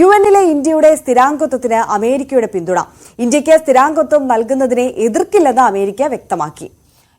U എന്നിലെ ഇന്ത്യയുടെ സ്ഥിരാംഗത്വത്തിന് അമേരിക്കയുടെ പിന്തുണ. ഇന്ത്യയ്ക്ക് സ്ഥിരാംഗത്വം നൽകുന്നതിനെ എതിർക്കില്ലെന്ന് അമേരിക്ക വ്യക്തമാക്കി.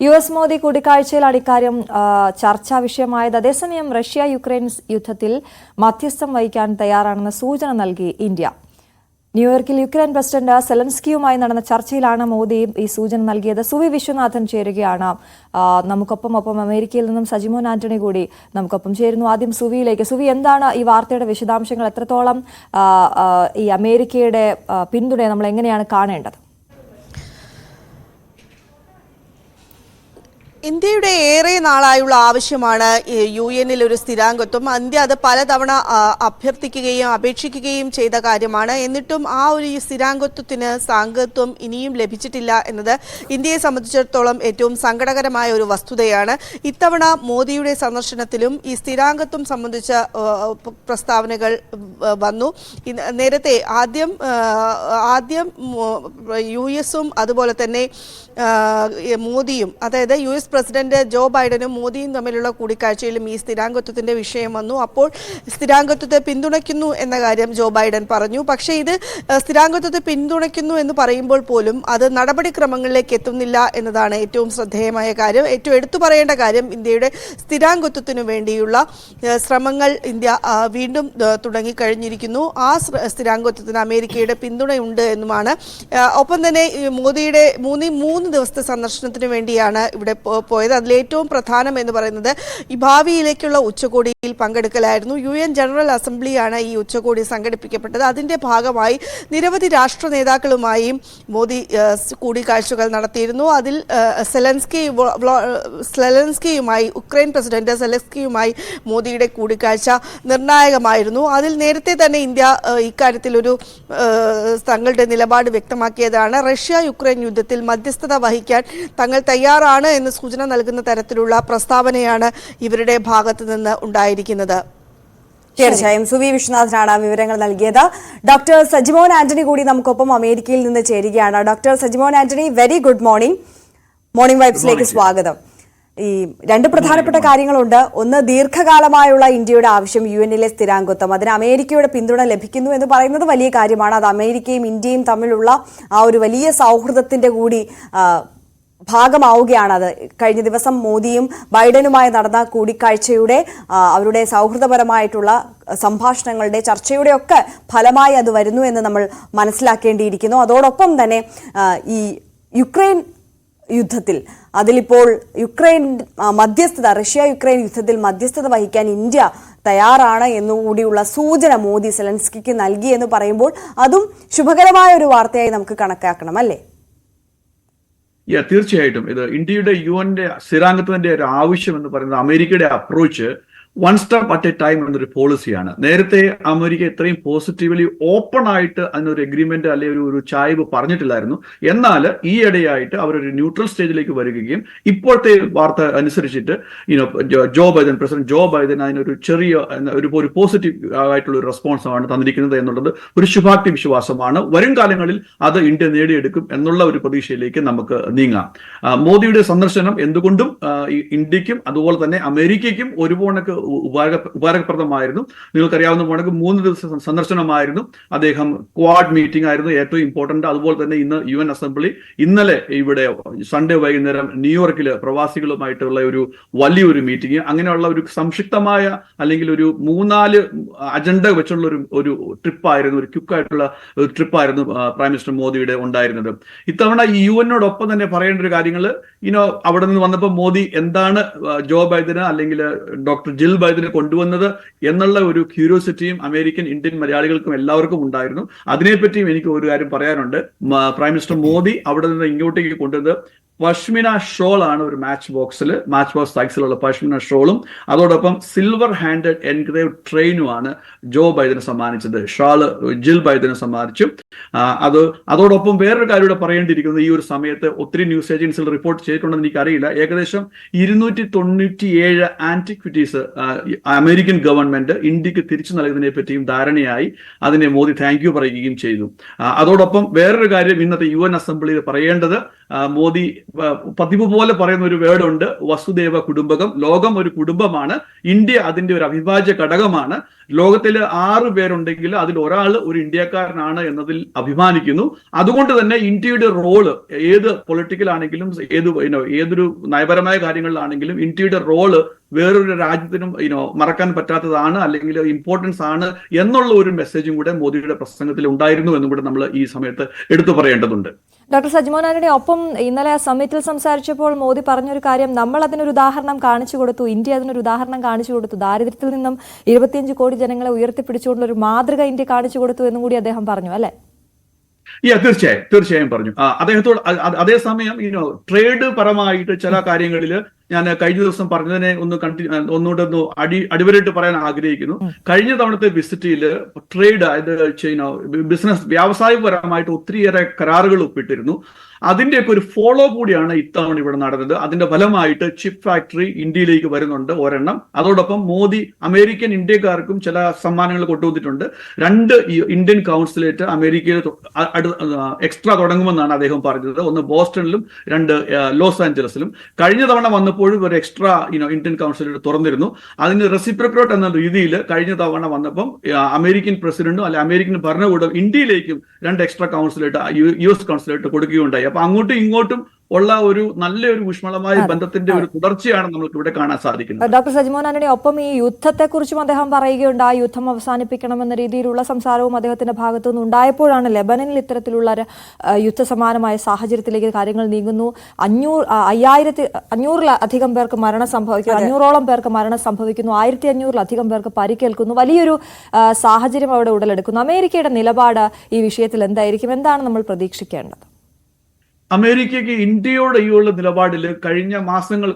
യു എസ് മോദി കൂടിക്കാഴ്ചയിൽ ഇക്കാര്യം ആ, ചർച്ചാ വിഷയമായത്. അതേസമയം റഷ്യ യുക്രൈൻ യുദ്ധത്തിൽ മധ്യസ്ഥം വഹിക്കാൻ തയ്യാറാണെന്ന സൂചന നൽകി ഇന്ത്യ. ന്യൂയോർക്കിൽ യുക്രൈൻ പ്രസിഡന്റ് സെലൻസ്കിയുമായി നടന്ന ചർച്ചയിലാണ് മോദി ഈ സൂചന നൽകിയത്. സുവി വിശ്വനാഥൻ ചേരുകയാണ്. നമുക്കൊപ്പം ഒപ്പം അമേരിക്കയിൽ നിന്നും സജിമോൻ ആന്റണി കൂടി നമുക്കൊപ്പം ചേരുന്നു. ആദ്യം സുവിയിലേക്ക്. സുവി എന്താണ് ഈ വാർത്തയുടെ വിശദാംശങ്ങൾ? എത്രത്തോളം ഈ അമേരിക്കയുടെ പിന്തുണയെ നമ്മൾ എങ്ങനെയാണ് കാണേണ്ടത്? ഇന്ത്യയുടെ ഏറെ നാളായുള്ള ആവശ്യമാണ് യു എന്നിൽ ഒരു സ്ഥിരാംഗത്വം. ഇന്ത്യ അത് പലതവണ അഭ്യർത്ഥിക്കുകയും അപേക്ഷിക്കുകയും ചെയ്ത കാര്യമാണ്. എന്നിട്ടും ആ ഒരു സ്ഥിരാംഗത്വത്തിന് സാംഗത്വം ഇനിയും ലഭിച്ചിട്ടില്ല എന്നത് ഇന്ത്യയെ സംബന്ധിച്ചിടത്തോളം ഏറ്റവും സങ്കടകരമായ ഒരു വസ്തുതയാണ്. ഇത്തവണ മോദിയുടെ സന്ദർശനത്തിലും ഈ സ്ഥിരാംഗത്വം സംബന്ധിച്ച പ്രസ്താവനകൾ വന്നു. നേരത്തെ ആദ്യം ആദ്യം യു എസും അതുപോലെ തന്നെ മോദിയും അതായത് യു എസ് പ്രസിഡന്റ് ജോ ബൈഡനും മോദിയും തമ്മിലുള്ള കൂടിക്കാഴ്ചയിലും ഈ സ്ഥിരാംഗത്വത്തിന്റെ വിഷയം വന്നു. അപ്പോൾ സ്ഥിരാംഗത്വത്തെ പിന്തുണയ്ക്കുന്നു എന്ന കാര്യം ജോ ബൈഡൻ പറഞ്ഞു. പക്ഷേ ഇത് സ്ഥിരാംഗത്വത്തെ പിന്തുണയ്ക്കുന്നു എന്ന് പറയുമ്പോൾ പോലും അത് നടപടിക്രമങ്ങളിലേക്ക് എത്തുന്നില്ല എന്നതാണ് ഏറ്റവും ശ്രദ്ധേയമായ കാര്യം. ഏറ്റവും എടുത്തു പറയേണ്ട കാര്യം ഇന്ത്യയുടെ സ്ഥിരാംഗത്വത്തിനു വേണ്ടിയുള്ള ശ്രമങ്ങൾ ഇന്ത്യ വീണ്ടും തുടങ്ങിക്കഴിഞ്ഞിരിക്കുന്നു. ആ സ്ഥിരാംഗത്വത്തിന് അമേരിക്കയുടെ പിന്തുണയുണ്ട് എന്നുമാണ്. ഒപ്പം തന്നെ മോദിയുടെ മൂന്ന് മൂന്ന് ദിവസത്തെ സന്ദർശനത്തിന് വേണ്ടിയാണ് ഇവിടെ പോയത്. അതിലേറ്റവും പ്രധാനം എന്ന് പറയുന്നത് ഈ ഭാവിയിലേക്കുള്ള ഉച്ചകോടിയിൽ പങ്കെടുക്കലായിരുന്നു. യു എൻ ജനറൽ അസംബ്ലിയാണ് ഈ ഉച്ചകോടി സംഘടിപ്പിക്കപ്പെട്ടത്. അതിന്റെ ഭാഗമായി നിരവധി രാഷ്ട്ര നേതാക്കളുമായും മോദി കൂടിക്കാഴ്ചകൾ നടത്തിയിരുന്നു. അതിൽ സെലൻസ്കി സെലൻസ്കിയുമായി ഉക്രൈൻ പ്രസിഡന്റ് സെലൻസ്കിയുമായി മോദിയുടെ കൂടിക്കാഴ്ച നിർണായകമായിരുന്നു. അതിൽ നേരത്തെ തന്നെ ഇന്ത്യ ഇക്കാര്യത്തിൽ ഒരു തങ്ങളുടെ നിലപാട് വ്യക്തമാക്കിയതാണ്. റഷ്യ യുക്രൈൻ യുദ്ധത്തിൽ മധ്യസ്ഥത വഹിക്കാൻ തങ്ങൾ തയ്യാറാണ് എന്ന് സൂചന നൽകുന്ന തരത്തിലുള്ള പ്രസ്താവനയാണ് ഇവരുടെ ഭാഗത്ത് നിന്ന് ഉണ്ടായിരിക്കുന്നത്. തീർച്ചയായും. സുവി വിശ്വനാഥനാണ് വിവരങ്ങൾ നൽകിയത്. ഡോക്ടർ സജിമോൻ ആന്റണി കൂടി നമുക്കൊപ്പം അമേരിക്കയിൽ നിന്ന് ചേരുകയാണ്. Doctor Sajimon Antony very good morning. Morning വൈബ്സിലേക്ക് സ്വാഗതം. ഈ രണ്ട് പ്രധാനപ്പെട്ട കാര്യങ്ങളുണ്ട്. ഒന്ന് ദീർഘകാലമായുള്ള ഇന്ത്യയുടെ ആവശ്യം യു എന്നിലെ സ്ഥിരാംഗത്വം. അതിന് അമേരിക്കയുടെ പിന്തുണ ലഭിക്കുന്നു എന്ന് പറയുന്നത് വലിയ കാര്യമാണ്. അത് അമേരിക്കയും ഇന്ത്യയും തമ്മിലുള്ള ആ ഒരു വലിയ സൗഹൃദത്തിന്റെ കൂടി ഭാഗമാവുകയാണ് അത് കഴിഞ്ഞ ദിവസം മോദിയും ബൈഡനുമായി നടന്ന കൂടിക്കാഴ്ചയുടെ അവരുടെ സൗഹൃദപരമായിട്ടുള്ള സംഭാഷണങ്ങളുടെ ചർച്ചയുടെ ഒക്കെ ഫലമായി അത് വരുന്നു എന്ന് നമ്മൾ മനസ്സിലാക്കേണ്ടിയിരിക്കുന്നു. അതോടൊപ്പം തന്നെ ഈ യുക്രൈൻ യുദ്ധത്തിൽ അതിലിപ്പോൾ യുക്രൈൻ മധ്യസ്ഥത റഷ്യ യുക്രൈൻ യുദ്ധത്തിൽ മധ്യസ്ഥത വഹിക്കാൻ ഇന്ത്യ തയ്യാറാണ് എന്നുകൂടിയുള്ള സൂചന മോദി സെലൻസ്കിക്ക് നൽകി എന്ന് പറയുമ്പോൾ അതും ശുഭകരമായ ഒരു വാർത്തയായി നമുക്ക് കണക്കാക്കണം അല്ലേ? യാ തീർച്ചയായിട്ടും. ഇത് ഇന്ത്യയുടെ യു എന്റെ സ്ഥിരാംഗത്വത്തിന്റെ ഒരു ആവശ്യം എന്ന് പറയുന്നത് അമേരിക്കയുടെ approach one step at a time എന്നൊരു പോളിസിയാണ് നേരത്തെ അമേരിക്ക ഇത്രയും പോസിറ്റീവ്ലി ഓപ്പൺ ആയിട്ട് അതിനൊരു എഗ്രിമെന്റ് അല്ലെ ഒരു ഒരു ചായ്വ് പറഞ്ഞിട്ടില്ലായിരുന്നു. എന്നാൽ ഈ ഇടയായിട്ട് അവരൊരു ന്യൂട്രൽ സ്റ്റേജിലേക്ക് വരികയും ഇപ്പോഴത്തെ വാർത്ത അനുസരിച്ചിട്ട് you know Joe Biden president Joe Biden അതിനൊരു ചെറിയ ഒരു ഒരു പോസിറ്റീവ് ആയിട്ടുള്ള ഒരു റെസ്പോൺസാണ് തന്നിരിക്കുന്നത് എന്നുള്ളത് ഒരു ശുഭാപ്തി വിശ്വാസമാണ്. വരും കാലങ്ങളിൽ അത് ഇന്ത്യ നേടിയെടുക്കും എന്നുള്ള ഒരു പ്രതീക്ഷയിലേക്ക് നമുക്ക് നീങ്ങാം. മോദിയുടെ സന്ദർശനം എന്തുകൊണ്ടും ഇന്ത്യക്കും അതുപോലെ തന്നെ അമേരിക്കയ്ക്കും ഒരുപോണക്ക് ഉപകാര ഉപകാരപ്രദമായിരുന്നു. നിങ്ങൾക്കറിയാവുന്ന പോണെങ്കിൽ മൂന്ന് ദിവസം സന്ദർശനമായിരുന്നു. അദ്ദേഹം ക്വാഡ് മീറ്റിംഗ് ആയിരുന്നു ഏറ്റവും ഇമ്പോർട്ടന്റ് അതുപോലെ തന്നെ ഇന്ന് യു എൻ അസംബ്ലി ഇന്നലെ ഇവിടെ സൺഡേ വൈകുന്നേരം ന്യൂയോർക്കിൽ പ്രവാസികളുമായിട്ടുള്ള ഒരു വലിയൊരു മീറ്റിംഗ് അങ്ങനെയുള്ള ഒരു സംക്ഷിപ്തമായ അല്ലെങ്കിൽ ഒരു മൂന്നാൽ അജണ്ട വെച്ചുള്ള ഒരു ഒരു ട്രിപ്പായിരുന്നു ഒരു ക്യുക്കായിട്ടുള്ള ഒരു ട്രിപ്പായിരുന്നു പ്രൈം മിനിസ്റ്റർ മോദിയുടെ ഉണ്ടായിരുന്നത്. ഇത്തവണ യു എന്നോടൊപ്പം തന്നെ പറയേണ്ട ഒരു കാര്യങ്ങൾ ഇനോ അവിടെ നിന്ന് വന്നപ്പോൾ മോദി എന്താണ് ജോ ബൈഡന് അല്ലെങ്കിൽ ഡോക്ടർ ജിൽ ബൈഡന് കൊണ്ടുവന്നത് എന്നുള്ള ഒരു ക്യൂരിയോസിറ്റിയും അമേരിക്കൻ ഇന്ത്യൻ മലയാളികൾക്കും എല്ലാവർക്കും ഉണ്ടായിരുന്നു. അതിനെപ്പറ്റിയും എനിക്ക് ഒരു കാര്യം പറയാനുണ്ട്. പ്രൈം മിനിസ്റ്റർ മോദി അവിടെ നിന്ന് ഇങ്ങോട്ടേക്ക് കൊണ്ടുവന്നത് പഷ്മിന ഷോൾ ആണ് ഒരു മാച്ച് ബോക്സിൽ മാച്ച് ബോക്സ് സൈക്സിലുള്ള പഷ്മിന ഷോളും. അതോടൊപ്പം സിൽവർ ഹാൻഡഡ് എൻഗ്രേവ് ട്രെയിനുമാണ് ജോ ബൈഡന് സമ്മാനിച്ചത്. ഷാൾ ജിൽ ബൈഡന് സമ്മാനിച്ചു. അത് അതോടൊപ്പം വേറൊരു കാര്യം ഇവിടെ പറയേണ്ടിയിരിക്കുന്നത് ഈ ഒരു സമയത്ത് ഒത്തിരി ന്യൂസ് ഏജൻസികൾ റിപ്പോർട്ട് ചെയ്തിട്ടുണ്ടെന്ന് എനിക്കറിയില്ല. ഏകദേശം ഇരുന്നൂറ്റി തൊണ്ണൂറ്റി ഏഴ് ആന്റിക്വിറ്റീസ് അമേരിക്കൻ ഗവൺമെന്റ് ഇന്ത്യയ്ക്ക് തിരിച്ചു നൽകുന്നതിനെ പറ്റിയും ധാരണയായി അതിനെ മോദി താങ്ക് യു പറയുകയും ചെയ്തു. അതോടൊപ്പം വേറൊരു കാര്യം ഇന്നത്തെ യു എൻ അസംബ്ലിയിൽ പറയേണ്ടത് മോദി പതിവ് പോലെ പറയുന്ന ഒരു വേർഡ് ഉണ്ട്. വസുദേവ കുടുംബകം. ലോകം ഒരു കുടുംബമാണ്. ഇന്ത്യ അതിന്റെ ഒരു അവിഭാജ്യ ഘടകമാണ്. ലോകത്തിൽ ആറ് പേരുണ്ടെങ്കിൽ അതിൽ ഒരാൾ ഒരു ഇന്ത്യക്കാരനാണ് എന്നതിൽ അഭിമാനിക്കുന്നു. അതുകൊണ്ട് തന്നെ ഇന്ത്യയുടെ റോൾ ഏത് പൊളിറ്റിക്കൽ ആണെങ്കിലും ഏത് ഏതൊരു നയപരമായ കാര്യങ്ങളിലാണെങ്കിലും ഇന്ത്യയുടെ റോൾ വേറൊരു രാജ്യത്തിനും ഇനോ മറക്കാൻ പറ്റാത്തതാണ് അല്ലെങ്കിൽ ഇമ്പോർട്ടൻസ് ആണ് എന്നുള്ള ഒരു മെസ്സേജും കൂടെ മോദിയുടെ പ്രസംഗത്തിൽ ഉണ്ടായിരുന്നു എന്നും കൂടെ നമ്മൾ ഈ സമയത്ത് എടുത്തു പറയേണ്ടതുണ്ട്. ഡോക്ടർ സജ്മോനാരുടെ ഒപ്പം ഇന്നലെ ആ സമ്മിറ്റിൽ സംസാരിച്ചപ്പോൾ മോദി പറഞ്ഞൊരു കാര്യം നമ്മൾ അതിനൊരു ഉദാഹരണം കാണിച്ചു കൊടുത്തു ഇന്ത്യ അതിനൊരു ഉദാഹരണം കാണിച്ചു കൊടുത്തു. ദാരിദ്ര്യത്തിൽ നിന്നും ഇരുപത്തിയഞ്ച് കോടി ജനങ്ങളെ ഉയർത്തിപ്പിടിച്ചുകൊണ്ടുള്ള ഒരു മാതൃക ഇന്ത്യ കാണിച്ചു കൊടുത്തു എന്നും കൂടി അദ്ദേഹം പറഞ്ഞു അല്ലേ? തീർച്ചയായും തീർച്ചയായും പറഞ്ഞു. അദ്ദേഹത്തോട് അതേസമയം ഇനോ ട്രേഡ് പരമായിട്ട് ചില കാര്യങ്ങളിൽ ഞാൻ കഴിഞ്ഞ ദിവസം പറഞ്ഞതിനെ ഒന്ന് കണ്ടി ഒന്നുകൂടെ ഒന്ന് അടി അടിവരായിട്ട് പറയാൻ ആഗ്രഹിക്കുന്നു. കഴിഞ്ഞ തവണത്തെ വിസിറ്റിൽ ട്രേഡ് അതായത് ചൈന ബിസിനസ് വ്യാവസായികപരമായിട്ട് ഒത്തിരിയേറെ കരാറുകൾ ഒപ്പിട്ടിരുന്നു. അതിന്റെയൊക്കെ ഒരു ഫോളോ കൂടിയാണ് ഇത്തവണ ഇവിടെ നടന്നത്. അതിന്റെ ഫലമായിട്ട് ചിപ്പ് ഫാക്ടറി ഇന്ത്യയിലേക്ക് വരുന്നുണ്ട് ഒരെണ്ണം. അതോടൊപ്പം മോദി അമേരിക്കൻ ഇന്ത്യക്കാർക്കും ചില സമ്മാനങ്ങൾ കൊണ്ടുവന്നിട്ടുണ്ട്. രണ്ട് ഇന്ത്യൻ കൗൺസിലേറ്റ് അമേരിക്കയിൽ എക്സ്ട്രാ തുടങ്ങുമെന്നാണ് അദ്ദേഹം പറഞ്ഞത്. ഒന്ന് ബോസ്റ്റണിലും രണ്ട് ലോസ് ആഞ്ചലസിലും. കഴിഞ്ഞ തവണ വന്നപ്പോഴും ഒരു എക്സ്ട്രാ യുനോ ഇന്ത്യൻ കൗൺസിലേറ്റ് തുറന്നിരുന്നു. അതിന് റെസിപ്രക്രോട്ട് എന്ന രീതിയിൽ കഴിഞ്ഞ തവണ വന്നപ്പം അമേരിക്കൻ പ്രസിഡന്റും അല്ലെ അമേരിക്കൻ ഭരണകൂടം ഇന്ത്യയിലേക്കും രണ്ട് extra consulate U S consulate കൊടുക്കുകയുണ്ടായി. അപ്പൊ അങ്ങോട്ടും ഇങ്ങോട്ടും ഉള്ള ഒരു നല്ലൊരു ഊഷ്മളമായ ബന്ധത്തിന്റെ ഒരു തുടർച്ചയാണ് നമുക്ക് ഇവിടെ കാണാൻ സാധിക്കുന്നത്. ഡോക്ടർ സജിമോൻ ആന്റണി ഒപ്പം ഈ യുദ്ധത്തെക്കുറിച്ചും അദ്ദേഹം പറയുകയുണ്ട്. ആ യുദ്ധം അവസാനിപ്പിക്കണമെന്ന രീതിയിലുള്ള സംസാരവും അദ്ദേഹത്തിന്റെ ഭാഗത്തു നിന്ന് ഉണ്ടായപ്പോഴാണ് ലെബനനിൽ ഇത്തരത്തിലുള്ള യുദ്ധ സമാനമായ യുദ്ധസമാനമായ സാഹചര്യത്തിലേക്ക് കാര്യങ്ങൾ നീങ്ങുന്നു. അഞ്ഞൂറ് അയ്യായിരത്തി അഞ്ഞൂറിലധികം പേർക്ക് മരണം സംഭവിക്കുന്നു അഞ്ഞൂറോളം പേർക്ക് മരണം സംഭവിക്കുന്നു ആയിരത്തി അഞ്ഞൂറിലധികം പേർക്ക് പരിക്കേൽക്കുന്നു. വലിയൊരു സാഹചര്യം അവിടെ ഉടലെടുക്കുന്നു. അമേരിക്കയുടെ നിലപാട് ഈ വിഷയത്തിൽ എന്തായിരിക്കും? എന്താണ് നമ്മൾ പ്രതീക്ഷിക്കേണ്ടത്? അമേരിക്കയ്ക്ക് ഇന്ത്യയോട് ഈ ഉള്ള നിലപാടിൽ കഴിഞ്ഞ മാസങ്ങൾ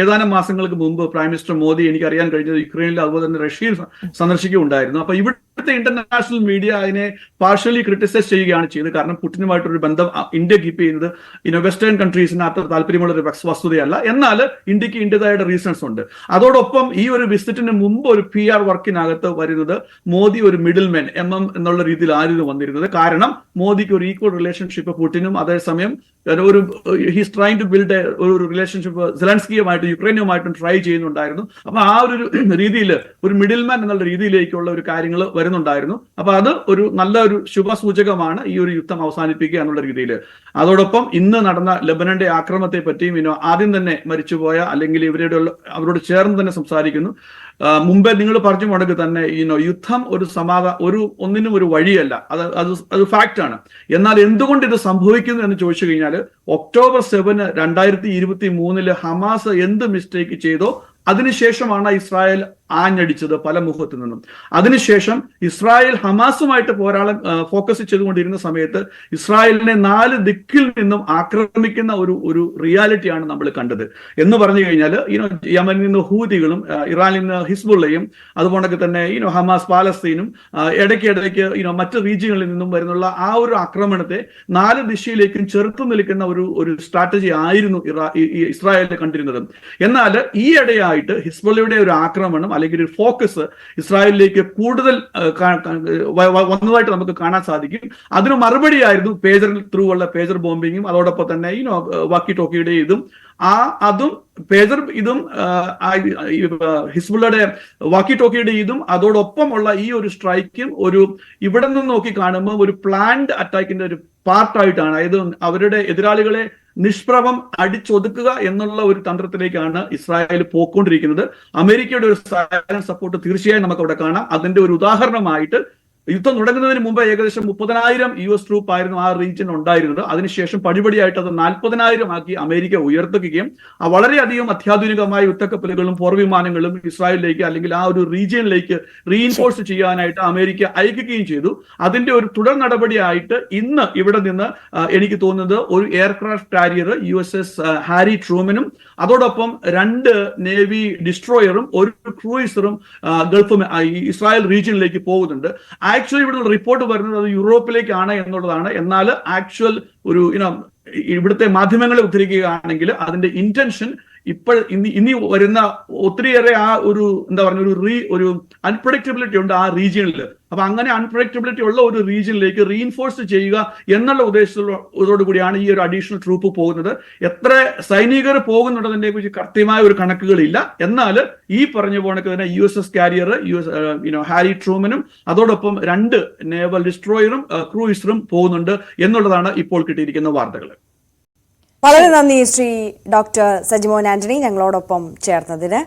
ഏതാനും മാസങ്ങൾക്ക് മുമ്പ് പ്രൈം മിനിസ്റ്റർ മോദി എനിക്ക് അറിയാൻ കഴിഞ്ഞത് യുക്രൈനിൽ അതുപോലെ തന്നെ റഷ്യയിൽ സന്ദർശിക്കുകയുണ്ടായിരുന്നു. അപ്പൊ ഇവിടുത്തെ ഇന്റർനാഷണൽ മീഡിയ അതിനെ പാർഷ്യലി ക്രിട്ടിസൈസ് ചെയ്യുകയാണ് ചെയ്യുന്നത് കാരണം പുടിനുമായിട്ടൊരു ബന്ധം ഇന്ത്യ കീപ്പ് ചെയ്യുന്നത് ഇനി വെസ്റ്റേൺ കൺട്രീസിന് അത്ര താല്പര്യമുള്ള ഒരു വസ്- വസ്തുതയല്ല. എന്നാൽ ഇന്ത്യയ്ക്ക് ഇന്ത്യതായുടെ റീസൺസ് ഉണ്ട്. അതോടൊപ്പം ഈ ഒരു വിസിറ്റിന് മുമ്പ് ഒരു പി ആർ വർക്കിനകത്ത് വരുന്നത് മോദി ഒരു മിഡിൽ മെൻ എം എം എന്നുള്ള രീതിയിൽ ആയിരുന്നു വന്നിരുന്നത്. കാരണം മോദിക്ക് ഒരു ഈക്വൽ റിലേഷൻഷിപ്പ് പുട്ടിനും അതേസമയം ഒരു ഹിസ് ട്രൈങ് ടു ബിൽഡ് ഒരു റിലേഷൻഷിപ്പ് സെലൻസ്കിയുമായിട്ടും യുക്രൈനുമായിട്ടും ട്രൈ ചെയ്യുന്നുണ്ടായിരുന്നു. അപ്പൊ ആ ഒരു രീതിയിൽ ഒരു മിഡിൽ മാൻ എന്നുള്ള രീതിയിലേക്കുള്ള ഒരു കാര്യങ്ങൾ വരുന്നുണ്ടായിരുന്നു. അപ്പൊ അത് ഒരു നല്ല ഒരു ശുഭസൂചകമാണ് ഈ ഒരു യുദ്ധം അവസാനിപ്പിക്കുക എന്നുള്ള രീതിയിൽ. അതോടൊപ്പം ഇന്ന് നടന്ന ലബനന്റെ ആക്രമണത്തെ പറ്റിയും ഇനോ ആദ്യം തന്നെ മരിച്ചുപോയ അല്ലെങ്കിൽ ഇവരുടെ അവരോട് ചേർന്ന് തന്നെ സംസാരിക്കുന്നു. മുമ്പേ നിങ്ങൾ പറഞ്ഞു മുടക്ക് തന്നെ ഇനോ യുദ്ധം ഒരു സമാധാന ഒരു ഒന്നിനും ഒരു വഴിയല്ല. അത് അത് അത് ഫാക്റ്റ് ആണ്. എന്നാൽ എന്തുകൊണ്ട് ഇത് സംഭവിക്കുന്നു എന്ന് ചോദിച്ചു കഴിഞ്ഞാൽ ഒക്ടോബർ സെവന് രണ്ടായിരത്തി ഇരുപത്തി മൂന്നിൽ ഹമാസ് എന്ത് മിസ്റ്റേക്ക് ചെയ്തോ അതിനുശേഷമാണ് ഇസ്രായേൽ ആഞ്ഞടിച്ചത് പല മുഖത്തു നിന്നും. അതിനുശേഷം ഇസ്രായേൽ ഹമാസുമായിട്ട് പോരാളം ഫോക്കസ് ചെയ്തുകൊണ്ടിരുന്ന സമയത്ത് ഇസ്രായേലിനെ നാല് ദിക്കിൽ നിന്നും ആക്രമിക്കുന്ന ഒരു ഒരു റിയാലിറ്റിയാണ് നമ്മൾ കണ്ടത്. എന്ന് പറഞ്ഞു കഴിഞ്ഞാൽ ഇനോ യമനിൽ നിന്ന് ഹൂതികളും ഇറാനിൽ നിന്ന് ഹിസ്ബുള്ളയും അതുപോലെ തന്നെ ഇനോ ഹമാസ് പാലസ്തീനും ഇടയ്ക്കിടയ്ക്ക് ഇനോ മറ്റ് റീജിയങ്ങളിൽ നിന്നും വരുന്നുള്ള ആ ഒരു ആക്രമണത്തെ നാല് ദിശയിലേക്കും ചെറുത്തു നിൽക്കുന്ന ഒരു ഒരു സ്ട്രാറ്റജി ആയിരുന്നു ഇറാ ഇസ്രായേലിൽ കണ്ടിരുന്നത്. എന്നാൽ ഈ ഇടയായിട്ട് ഹിസ്ബുള്ളയുടെ ഒരു ആക്രമണം അല്ലെങ്കിൽ ഒരു ഫോക്കസ് ഇസ്രായേലിലേക്ക് കൂടുതൽ വന്നതായിട്ട് നമുക്ക് കാണാൻ സാധിക്കും. അതിന് മറുപടിയായിരുന്നു പേജറിൽ ത്രൂ ഉള്ള പേജർ ബോംബിങ്ങും അതോടൊപ്പം തന്നെ ഈ വാക്കി ടോക്കിയുടെ ഇതും ആ അതും പേജർ ഇതും ഹിസ്ബുള്ളയുടെ വാക്കി ടോക്കിയുടെ ഇതും അതോടൊപ്പം ഉള്ള ഈ ഒരു സ്ട്രൈക്കും ഒരു ഇവിടെ നിന്ന് നോക്കി കാണുമ്പോൾ ഒരു പ്ലാൻഡ് അറ്റാക്കിന്റെ ഒരു പാർട്ടായിട്ടാണ്. അതായത് അവരുടെ എതിരാളികളെ നിഷ്പ്രഭം അടിച്ചൊതുക്കുക എന്നുള്ള ഒരു തന്ത്രത്തിലേക്കാണ് ഇസ്രായേൽ പോയിക്കൊണ്ടിരിക്കുന്നത്. അമേരിക്കയുടെ ഒരു സപ്പോർട്ട് തീർച്ചയായും നമുക്ക് അവിടെ കാണാം. അതിന്റെ ഒരു ഉദാഹരണമായിട്ട് യുദ്ധം തുടങ്ങുന്നതിന് മുമ്പ് ഏകദേശം മുപ്പതിനായിരം യു എസ് ട്രൂപ്പ് ആയിരുന്നു ആ റീജിയൻ ഉണ്ടായിരുന്നത്. അതിനുശേഷം പടിപടിയായിട്ട് അത് നാൽപ്പതിനായിരം ആക്കി അമേരിക്ക ഉയർത്തുകയും ആ വളരെയധികം അത്യാധുനികമായ യുദ്ധക്കപ്പലുകളും പോർവിമാനങ്ങളും ഇസ്രായേലിലേക്ക് അല്ലെങ്കിൽ ആ ഒരു റീജിയനിലേക്ക് റീഇൻഫോഴ്സ് ചെയ്യാനായിട്ട് അമേരിക്ക അയക്കുകയും ചെയ്തു. അതിന്റെ ഒരു തുടർ നടപടിയായിട്ട് ഇന്ന് ഇവിടെ നിന്ന് എനിക്ക് തോന്നുന്നത് ഒരു aircraft carrier U S S Harry ട്രൂമനും അതോടൊപ്പം രണ്ട് നേവി ഡിസ്ട്രോയറും ഒരു ക്രൂയിസറും ഗൾഫ് ഇസ്രായേൽ റീജിയനിലേക്ക് പോകുന്നുണ്ട്. ആക്ച്വലി ഇവിടെ റിപ്പോർട്ട് വരുന്നത് അത് യൂറോപ്പിലേക്കാണ് എന്നുള്ളതാണ്. എന്നാൽ ആക്ച്വൽ ഒരു ഇനം ഇവിടുത്തെ മാധ്യമങ്ങളെ ഉദ്ധരിക്കുകയാണെങ്കിൽ അതിന്റെ ഇന്റൻഷൻ ഇപ്പോൾ ഇനി ഇനി വരുന്ന ഒത്തിരിയേറെ ആ ഒരു എന്താ പറഞ്ഞ ഒരു റീ ഒരു അൺപ്രഡിക്റ്റബിലിറ്റി ഉണ്ട് ആ റീജിയനിൽ അപ്പൊ അങ്ങനെ അൺപ്രഡിക്റ്റബിലിറ്റി ഉള്ള ഒരു റീജിയനിലേക്ക് റീഇൻഫോഴ്സ് ചെയ്യുക എന്നുള്ള ഉദ്ദേശത്തോടു കൂടിയാണ് ഈ ഒരു അഡീഷണൽ ട്രൂപ്പ് പോകുന്നത്. എത്ര സൈനികർ പോകുന്നുണ്ടെന്നതിനെ കുറിച്ച് കൃത്യമായ ഒരു കണക്കുകളില്ല. എന്നാൽ ഈ പറഞ്ഞ പോണക്ക് തന്നെ U S S carrier U S you know Harry ട്രൂമനും അതോടൊപ്പം രണ്ട് നേവൽ ഡിസ്ട്രോയറും ക്രൂയിസറും പോകുന്നുണ്ട് എന്നുള്ളതാണ് ഇപ്പോൾ കിട്ടിയിരിക്കുന്ന വാർത്തകൾ. വളരെ നന്ദി ശ്രീ ഡോക്ടർ സജിമോൻ ആന്റണി ഞങ്ങളോടൊപ്പം ചേർന്നതിന്.